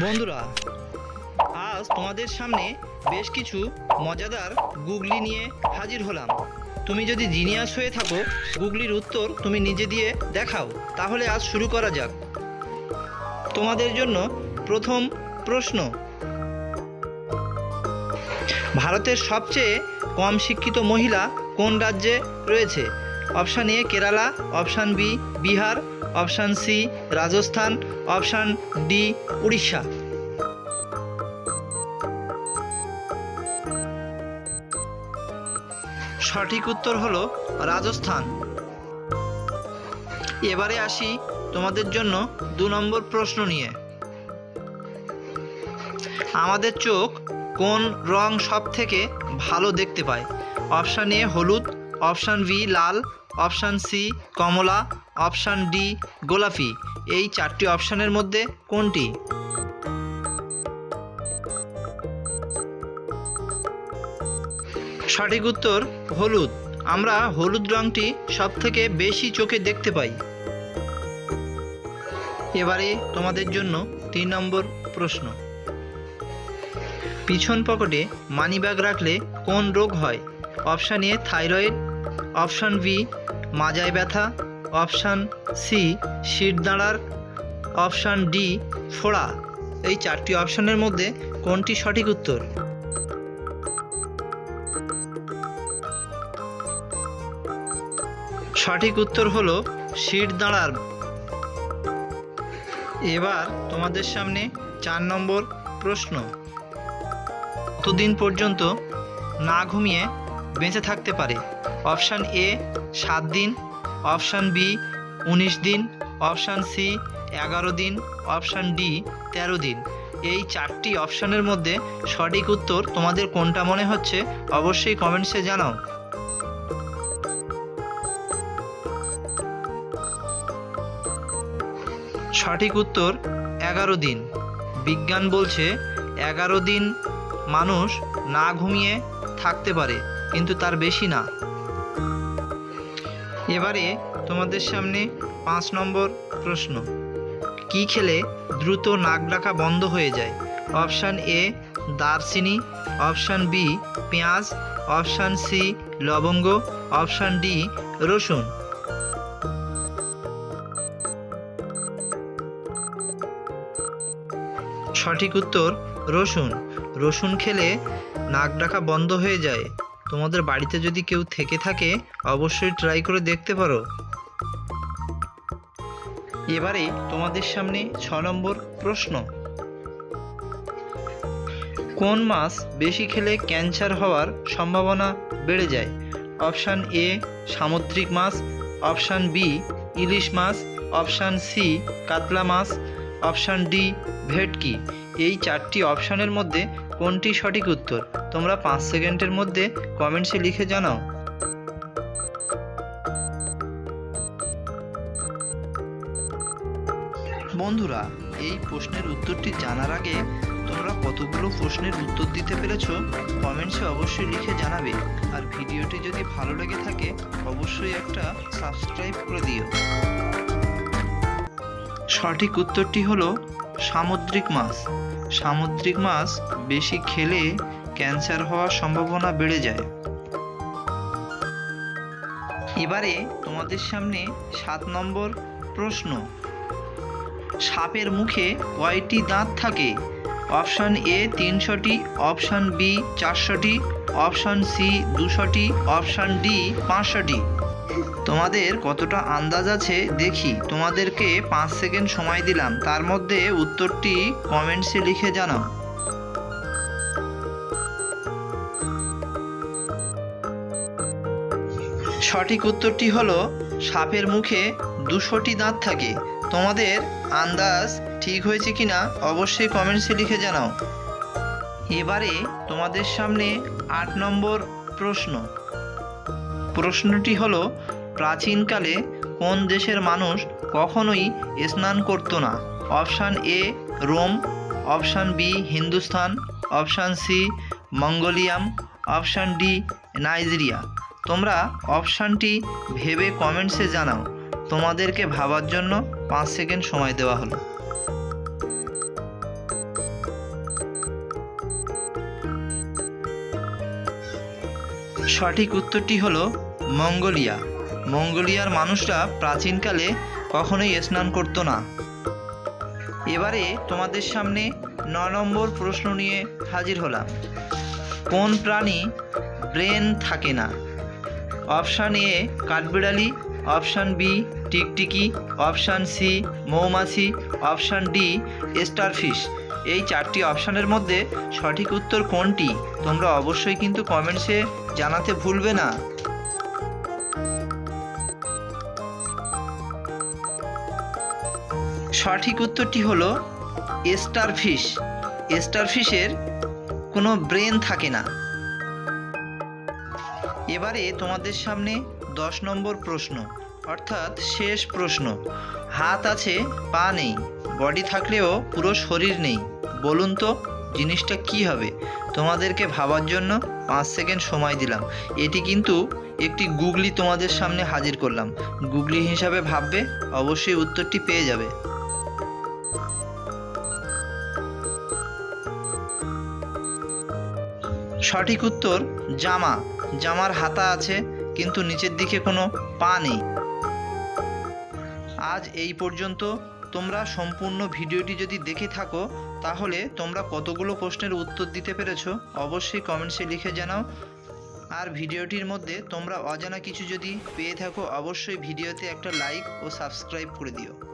বন্ধুরা, আজ তোমাদের সামনে বেশ কিছু মজাদার গুগলি নিয়ে হাজির হলাম। তুমি যদি জিনিয়াস হয়ে থাকো, গুগলির উত্তর তুমি নিজে দিয়ে দেখাও, তাহলে আজ শুরু করা যাক। তোমাদের জন্য প্রথম প্রশ্ন। ভারতের সবচেয়ে কম শিক্ষিত মহিলা কোন রাজ্যে রয়েছে? Option A Kerala, option B Bihar, option C Rajasthan, option D Orissa. সঠিক উত্তর হলো রাজস্থান। এবারে আসি তোমাদের জন্য দু নম্বর প্রশ্ন নিয়ে। আমাদের চোখ কোন রং সব থেকে ভালো দেখতে পায়? অপশান এ হলুদ অপশান বি লাল, অপশান সি কমলা, অপশান ডি গোলাপি। এই চারটি অপশানের মধ্যে কোনটি? সঠিক উত্তর, হলুদ। আমরা হলুদ রংটি সব থেকে বেশি চোখে দেখতে পাই। এবারে তোমাদের জন্য তিন নম্বর প্রশ্ন। পিছন পকেটে মানিব্যাগ রাখলে কোন রোগ হয়? Option A thyroid, option B মাজায় ব্যথা, অপশান সি শির দাঁড়ার, অপশান ডি ফোড়া। এই চারটি অপশানের মধ্যে কোনটি সঠিক উত্তর? সঠিক উত্তর হলো শির দাঁড়ার। এবার তোমাদের সামনে চার নম্বর প্রশ্ন। কতদিন পর্যন্ত না ঘুমিয়ে বেঁচে থাকতে পারে। অপশান এ সাত দিন। অপশান বি উনিশ দিন। অপশান সি এগারো দিন। অপশান ডি তেরো দিন। এই চারটি অপশানের মধ্যে সঠিক উত্তর তোমাদের কোনটা মনে হচ্ছে অবশ্যই কমেন্টসে জানাও। সঠিক উত্তর, এগারো দিন। বিজ্ঞান বলছে এগারো দিন মানুষ না ঘুমিয়ে থাকতে পারে। কিন্তু তার বেশি না। এবারে তোমাদের সামনে পাঁচ নম্বর প্রশ্ন। কি খেলে দ্রুত নাক ডাকা বন্ধ হয়ে যায়? অপশান এ, দারচিনি। অপশান বি, পেঁয়াজ। অপশান সি, লবঙ্গ। অপশান ডি, রসুন। সঠিক উত্তর, রসুন। রসুন খেলে নাক ডাকা বন্ধ হয়ে যায়। তোমাদের বাড়িতে যদি কেউ থেকে থাকে, অবশ্যই ট্রাই করে দেখতে পারো। এবারে তোমাদের সামনে ছ নম্বর প্রশ্ন। কোন মাছ বেশি খেলে ক্যান্সার হওয়ার সম্ভাবনা বেড়ে যায়? অপশান এ সামুদ্রিক মাছ। অপশান বি ইলিশ মাছ। অপশান সি কাতলা মাছ। অপশান ডি ভেটকি। এই চারটি অপশানের মধ্যে কোনটি সঠিক উত্তর? তোমরা পাঁচ সেকেন্ডের মধ্যে কমেন্টসে লিখে জানাও। বন্ধুরা, এই প্রশ্নের উত্তরটি জানার আগে তোমরা কতগুলো প্রশ্নের উত্তর দিতে পেরেছ, কমেন্টসে অবশ্যই লিখে জানাবে। আর ভিডিওটি যদি ভালো লেগে থাকে, অবশ্যই একটা সাবস্ক্রাইব করে দিও। সঠিক উত্তরটি হলো সামুদ্রিক মাছ। সামুদ্রিক মাছ বেশি খেলে ক্যান্সার হওয়ার সম্ভাবনা বেড়ে যায়। এবারে তোমাদের সামনে সাত নম্বর প্রশ্ন। সাপের মুখে কয়টি দাঁত থাকে? অপশান এ তিনশোটি, অপশান বি চারশোটি, অপশান সি দুশোটি, অপশান ডি পাঁচশোটি। তোমাদের কতটা আন্দাজ আছে দেখি। তোমাদেরকে পাঁচ সেকেন্ড সময় দিলাম। তার মধ্যে উত্তরটি কমেন্টসে লিখে জানাও। সঠিক উত্তরটি হলো, সাপের মুখে দুশোটি দাঁত থাকে। তোমাদের আন্দাজ ঠিক হয়েছে কিনা অবশ্যই কমেন্টসে লিখে জানাও। এবারে তোমাদের সামনে আট নম্বর প্রশ্ন। প্রশ্নটি হলো প্রাচীনকালে কোন দেশের মানুষ কখনোই স্নান করত না? Option A Rome, option B Hindustan, option C মঙ্গোলিয়াম, option D Nigeria. তোমরা অপশানটি ভেবে কমেন্টসে জানাও। তোমাদেরকে ভাবার জন্য পাঁচ সেকেন্ড সময় দেওয়া হলো। সঠিক উত্তরটি হলো মঙ্গোলিয়া। মঙ্গোলিয়ার মানুষরা প্রাচীনকালে কখনোই স্নান করতো না। এবারে তোমাদের সামনে ন নম্বর প্রশ্ন নিয়ে হাজির হলাম। কোন প্রাণী ব্রেন থাকে না? অপশান এ কাঠবিড়ালি, অপশান বি টিকটিকি, অপশান সি মৌমাছি, অপশান ডি স্টারফিশ। এই চারটি অপশানের মধ্যে সঠিক উত্তর কোনটি? তোমরা অবশ্যই কিন্তু কমেন্টসে জানাতে ভুলবে না। সঠিক উত্তরটি হলো স্টারফিশ স্টারফিশের কোনো ব্রেন থাকে না। এবারে তোমাদের সামনে দশ নম্বর প্রশ্ন, অর্থাৎ শেষ প্রশ্ন। হাত আছে, পা নেই বডি থাকলেও পুরো শরীর নেই। বলুন তো, জিনিসটা কি হবে? তোমাদেরকে ভাবার জন্য পাঁচ সেকেন্ড সময় দিলাম। এটি কিন্তু একটি গুগলি তোমাদের সামনে হাজির করলাম। গুগলি হিসাবে ভাববে, অবশ্যই উত্তরটি পেয়ে যাবে। সঠিক উত্তর, জামা। জামার হাতা আছে, কিন্তু নিচের দিকে কোনো পা নেই। আজ এই পর্যন্ত। তোমরা সম্পূর্ণ ভিডিওটি যদি দেখে থাকো, তাহলে তোমরা কতগুলো প্রশ্নের উত্তর দিতে পেরেছ, অবশ্যই কমেন্টসে লিখে জানাও। আর ভিডিওটির মধ্যে তোমরা অজানা কিছু যদি পেয়ে থাকো, অবশ্যই ভিডিওতে একটা লাইক ও সাবস্ক্রাইব করে দিও।